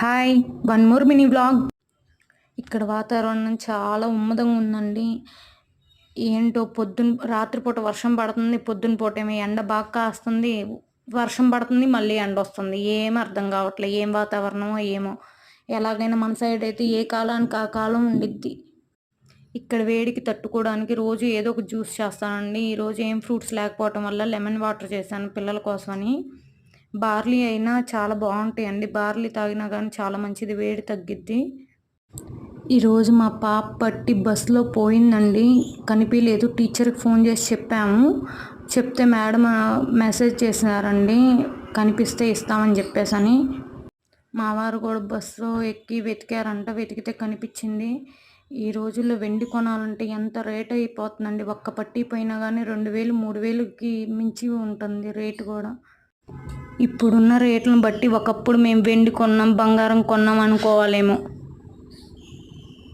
Hi one more mini blog. ఇక్కడ వాతావరణం చాలా ఉమ్మదంగా ఉందండి. ఏంటో పొద్దున రాత్రిపూట వర్షం పడుతుంది పొద్దున పూట ఏమో ఎండ బాగా కాస్తుంది. వర్షం పడుతుంది మళ్ళీ ఎండ వస్తుంది. ఏం అర్థం కావట్లేదు ఏం వాతావరణమో ఏమో. ఎలాగైనా మన సైడ్ అయితే ఏ కాలానికి ఆ కాలం ఉండిద్ది. ఇక్కడ వేడికి తట్టుకోవడానికి రోజు ఏదో ఒక జ్యూస్ చేస్తానండి. ఈరోజు ఏం ఫ్రూట్స్ లేకపోవటం వల్ల లెమన్ వాటర్ చేశాను పిల్లల కోసమని. బార్లీ అయినా చాలా బాగుంటాయండి. బార్లీ తాగినా కానీ చాలా మంచిది వేడి తగ్గిద్ది. ఈరోజు మా పాప పట్టి బస్సులో పోయిందండి. కనిపించలేదు టీచర్కి ఫోన్ చేసి చెప్పాము. చెప్తే మేడం మెసేజ్ చేసినారండి. కనిపిస్తే ఇస్తామని చెప్పేసని. మా వారు కూడా బస్సులో ఎక్కి వెతికారంట. వెతికితే కనిపించింది. ఈ రోజుల్లో వెండి కొనాలంటే ఎంత రేట్ అయిపోతుందండి. ఒక్క పట్టి పోయినా కానీ రెండు వేలు మూడు వేలుకి మించి ఉంటుంది రేటు కూడా. ఇప్పుడున్న రేట్లను బట్టి ఒకప్పుడు మేము వెండి కొన్నాం బంగారం కొన్నాం అనుకోవాలేమో.